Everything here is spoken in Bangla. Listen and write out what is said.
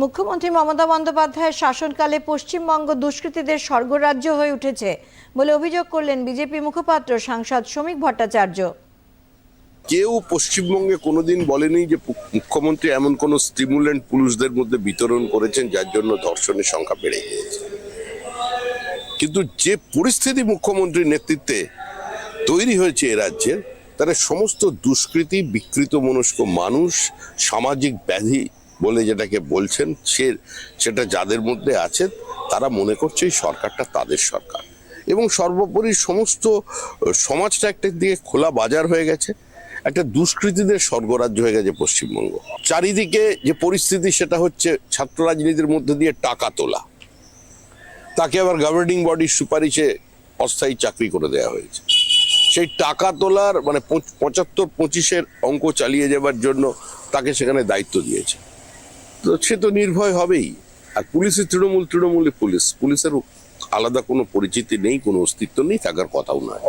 মুখ্যমন্ত্রী মমতা বন্দ্যোপাধ্যায়ের শাসনকালে পশ্চিমবঙ্গ দুষ্কৃতীদের স্বর্গরাজ্য হয়ে উঠেছে বলে অভিযোগ করলেন বিজেপি মুখপাত্র সাংসদ শ্রমিক ভট্টাচার্য। কেউ পশ্চিমবঙ্গে কোনোদিন বলেনি যে মুখ্যমন্ত্রী এমন কোনো স্টিমুলেন্ট পুরুষদের মধ্যে বিতরণ করেছেন যার জন্য ধর্ষণের সংখ্যা বেড়ে গিয়েছে। কিন্তু যে পরিস্থিতি মুখ্যমন্ত্রীর নেতৃত্বে তৈরি হয়েছে এ রাজ্যে তারা সমস্ত দুষ্কৃতী, বিকৃত মনস্ক মানুষ, সামাজিক ব্যাধি বলে যেটাকে বলছেন, সে, সেটা যাদের মধ্যে আছে, তারা মনে করছে এই সরকারটা তাদের সরকার। এবং সর্বোপরি সমস্ত সমাজটা একটা দিকে খোলা বাজার হয়ে গেছে, একটা দুষ্কৃতীদের স্বর্গরাজ্য হয়ে গেছে পশ্চিমবঙ্গ। চারিদিকে যে পরিস্থিতি, সেটা হচ্ছে ছাত্র রাজনীতির মধ্যে দিয়ে টাকা তোলা। তাকে আবার গভর্নিং বডির সুপারিশে অস্থায়ী চাকরি করে দেওয়া হয়েছে। সেই টাকা তোলার মানে পঁচ- পঁচাত্তর পঁচিশের অঙ্ক চালিয়ে যাবার জন্য তাকে সেখানে দায়িত্ব দিয়েছে। তো সে তো নির্ভয় হবেই। আর পুলিশের তৃণমূল, তৃণমূলে পুলিশ। পুলিশের আলাদা কোনো পরিচিতি নেই, কোনো অস্তিত্ব নেই, থাকার কথাও নয়।